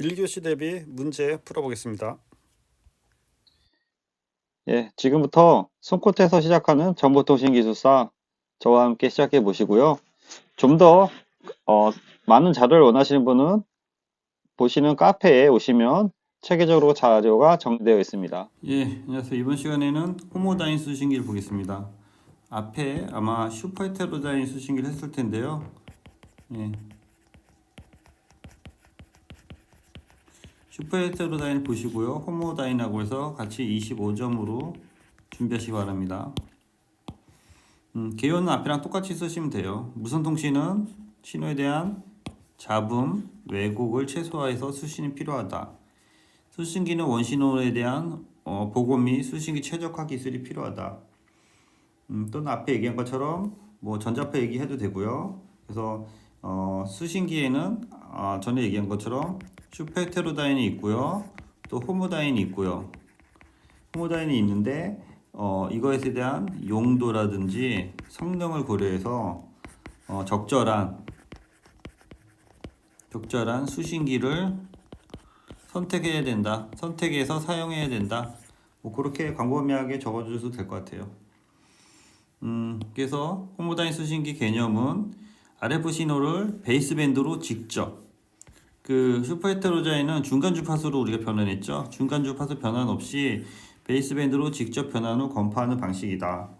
1교시 대비 문제 풀어보겠습니다. 예, 지금부터 손끝에서 시작하는 정보통신 기술사 저와 함께 시작해 보시고요. 좀더 어, 많은 자료를 원하시는 분은 보시는 카페에 오시면 체계적으로 자료가 정리되어 있습니다. 예, 안녕하세요. 이번 시간에는 호모다인 수신기를 보겠습니다. 앞에 아마 슈퍼헤테로다인 수신기를 했을 텐데요. 예. 슈퍼헤테로다인 보시고요. 호모다인하고 해서 같이 25점으로 준비하시기 바랍니다. 음, 개요는 앞이랑 똑같이 쓰시면 돼요. 무선 통신은 신호에 대한 잡음, 왜곡을 최소화해서 수신이 필요하다. 수신기는 원신호에 대한 어, 보고 및 수신기 최적화 기술이 필요하다. 음, 또는 앞에 얘기한 것처럼 뭐 전자파 얘기해도 되고요. 그래서 어, 수신기에는 아, 전에 얘기한 것처럼 슈페테로다인이 있고요. 또 호모다인이 있고요. 호모다인이 있는데 어, 이거에 대한 용도라든지 성능을 고려해서 어, 적절한 적절한 수신기를 선택해야 된다. 선택해서 사용해야 된다. 뭐 그렇게 광범위하게 적어주셔도 될 것 같아요. 음, 그래서 호모다인 수신기 개념은 RF 신호를 베이스밴드로 직접 그 슈퍼헤테로자에는 중간 주파수로 우리가 변환했죠. 중간 주파수 변환 없이 베이스밴드로 직접 변환 후 검파하는 방식이다.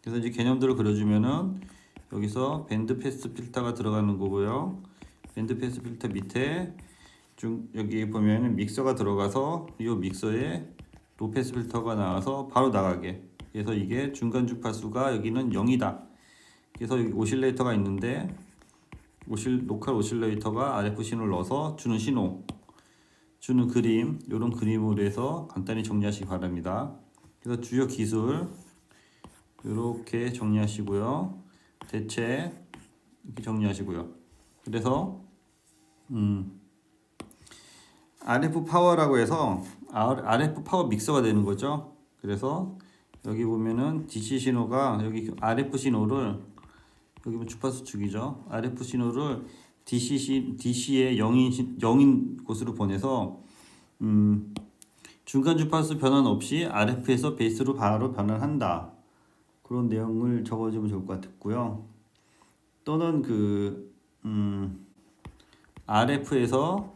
그래서 이제 개념들을 그려주면은 여기서 밴드 패스 필터가 들어가는 거고요. 밴드 패스 필터 밑에 중 여기 보면은 믹서가 들어가서 이 믹서에 로 패스 필터가 나와서 바로 나가게. 그래서 이게 중간 주파수가 여기는 0이다. 그래서 여기 오실레이터가 있는데 오실 로컬 오실레이터가 RF 신호를 넣어서 주는 신호, 주는 그림 이런 그림으로 해서 간단히 정리하시기 바랍니다. 그래서 주요 기술 이렇게 정리하시고요. 대체 이렇게 정리하시고요. 그래서 음. RF 파워라고 해서 RF 파워 믹서가 되는 거죠. 그래서 여기 보면은 DC 신호가 여기 RF 신호를 여기 보면 주파수 축이죠. RF 신호를 DC 시, DC의 0인 0인 곳으로 보내서 음, 중간 주파수 변환 없이 RF에서 베이스로 바로 변환한다. 그런 내용을 적어주면 좋을 것 같고요. 또는 그 음, RF에서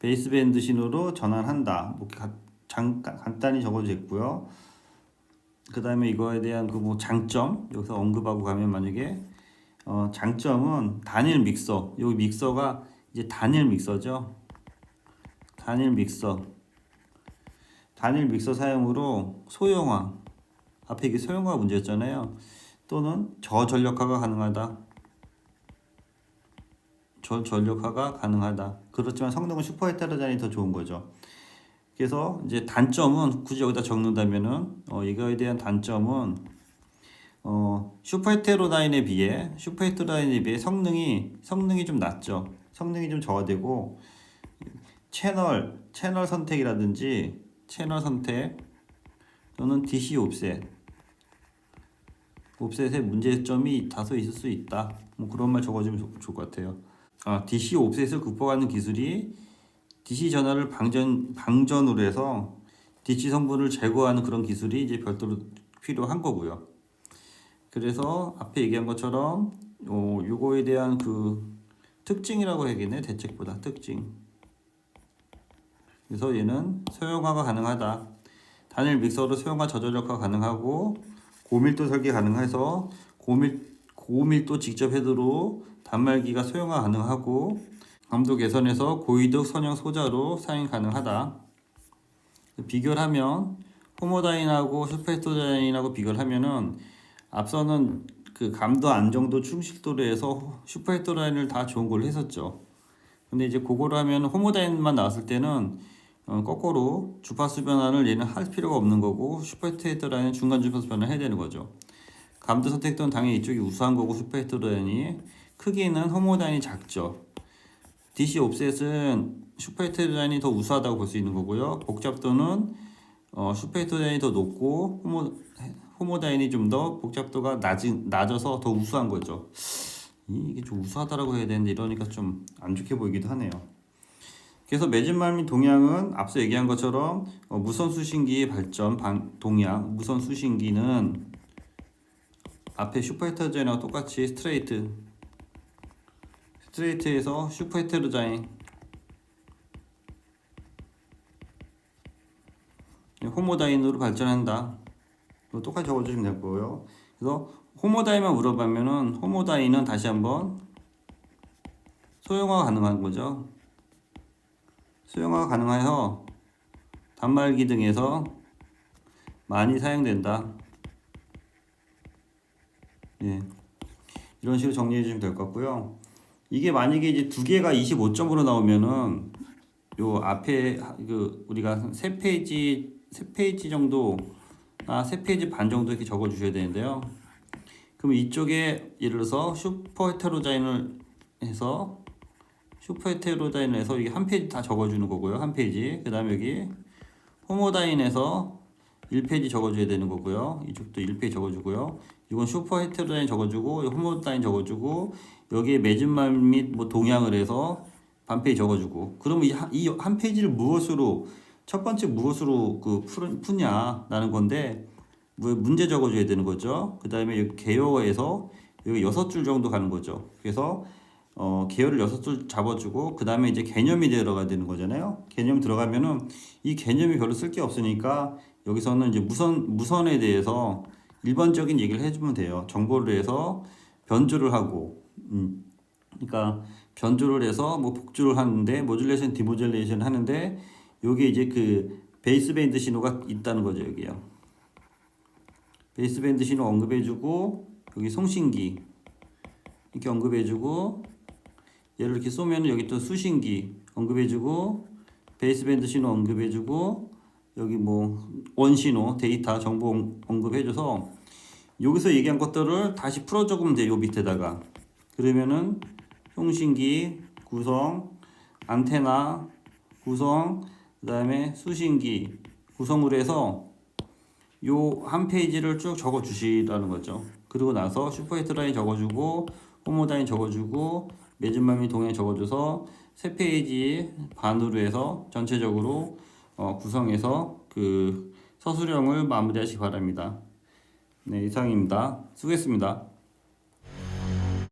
베이스밴드 신호로 전환한다. 뭐 가, 잠깐 간단히 적어도 됐고요. 그 다음에 이거에 대한 그 뭐 장점 여기서 언급하고 가면 만약에 어, 장점은 단일 믹서. 여기 믹서가 이제 단일 믹서죠. 단일 믹서. 단일 믹서 사용으로 소형화. 앞에 이게 소형화 문제였잖아요. 또는 저전력화가 가능하다. 저전력화가 가능하다. 그렇지만 성능은 슈퍼헤테로잔이 더 좋은 거죠. 그래서 이제 단점은 굳이 여기다 적는다면은 어, 이거에 대한 단점은 어, 슈퍼헤테로다인에 비해 슈퍼헤테로다인에 비해 성능이 성능이 좀 낮죠. 성능이 좀 저하되고 채널 채널 선택이라든지 채널 선택 또는 DC 옵셋 옵셋의 문제점이 다소 있을 수 있다. 뭐 그런 말 적어주면 좋, 좋을 것 같아요. 아, DC 옵셋을 극복하는 기술이 DC 전화를 방전 방전으로 해서 DC 성분을 제거하는 그런 기술이 이제 별도로 필요한 거고요. 그래서 앞에 얘기한 것처럼 어, 요거에 대한 그 특징이라고 해야겠네 대책보다 특징. 그래서 얘는 소형화가 가능하다. 단일 믹서로 소형화 저전력화 가능하고 고밀도 설계 가능해서 고밀 고밀도 직접 헤드로 단말기가 소형화 가능하고 감도 개선해서 고이득 선형 소자로 사용 가능하다. 비교를 하면 호모다인하고 슈퍼헤토다인하고 비교를 하면은 앞서는 그 감도 안정도 충실도로 해서 슈퍼헤토다인을 다 좋은 걸로 했었죠. 근데 이제 그거를 하면 호모다인만 나왔을 때는 어, 거꾸로 주파수 변환을 얘는 할 필요가 없는 거고 슈퍼헤토다인은 중간 주파수 변환을 해야 되는 거죠. 감도 선택도는 당연히 이쪽이 우수한 거고 슈퍼헤토다인이 크기는 호모다인이 작죠. DC 옵셋은 슈퍼헤테로다인이 더 우수하다고 볼 수 있는 거고요. 복잡도는 어, 슈퍼헤테로다인이 더 높고 호모, 호모다인이 좀 더 복잡도가 낮은, 낮아서 더 우수한 거죠. 이게 좀 우수하다라고 해야 되는데 이러니까 좀 안 좋게 보이기도 하네요. 그래서 매진말 및 동향은 앞서 얘기한 것처럼 어, 무선 수신기의 발전 방, 동향 무선 수신기는 앞에 슈퍼헤테로자인하고 똑같이 스트레이트 스트레이트에서 슈퍼헤테로자인 호모다인으로 발전한다. 똑같이 적어주시면 될 거고요. 그래서 호모다인만 물어보면은 호모다인은 다시 한번 소형화가 가능한 거죠. 수용화가 가능하여 단말기 등에서 많이 사용된다. 예. 이런 식으로 정리해 주시면 될 것 같고요. 이게 만약에 이제 두 개가 25점으로 나오면은 요 앞에 하- 그 우리가 한세 페이지 세 페이지 정도나 세 페이지 반 정도 이렇게 적어 주셔야 되는데요. 그럼 이쪽에 예를 들어서 슈퍼 헤테로자인을 해서 슈퍼 헤테로다인에서 이게 한 페이지 다 적어 주는 거고요. 한 페이지. 그 다음에 여기 호모다인에서 1페이지 적어줘야 되는 거고요. 이쪽도 1페이지 적어주고요. 이건 슈퍼 헤테로다인 적어주고, 이 호모다인 적어주고, 여기에 매진말 및 뭐 동향을 해서 반 페이지 적어주고. 그러면 이 한 페이지를 무엇으로, 첫 번째 무엇으로 그 푸- 푸냐라는 건데, 뭐 문제 적어줘야 되는 거죠. 그 다음에 개요에서 여기 여섯 줄 정도 가는 거죠. 그래서 어, 계열을 여섯 줄 잡아주고 그 다음에 이제 개념이 들어가야 되는 거잖아요. 개념 들어가면은 이 개념이 별로 쓸 게 없으니까 여기서는 이제 무선 무선에 대해서 일반적인 얘기를 해주면 돼요. 정보를 해서 변조를 하고, 음, 그러니까 변조를 해서 뭐 복조를 하는데 모듈레이션, 디모듈레이션 하는데 요게 이제 그 베이스밴드 신호가 있다는 거죠 여기요. 베이스밴드 신호 언급해주고 여기 송신기 이렇게 언급해주고 얘를 이렇게 쏘면 여기 또 수신기 언급해주고 베이스밴드 신호 언급해주고 여기 뭐 원신호 데이터 정보 언- 언급해줘서 여기서 얘기한 것들을 다시 풀어 적으면 돼요 요 밑에다가 그러면은 송신기 구성 안테나 구성 그 다음에 수신기 구성으로 해서 요 한 페이지를 쭉 적어 주시라는 거죠. 그리고 나서 슈퍼헤드라인 적어주고 호모다인 적어주고 매진맘이 동행 적어줘서 세 페이지 반으로 해서 전체적으로 어, 구성해서 그 서술형을 마무리하시기 바랍니다. 네 이상입니다. 수고했습니다.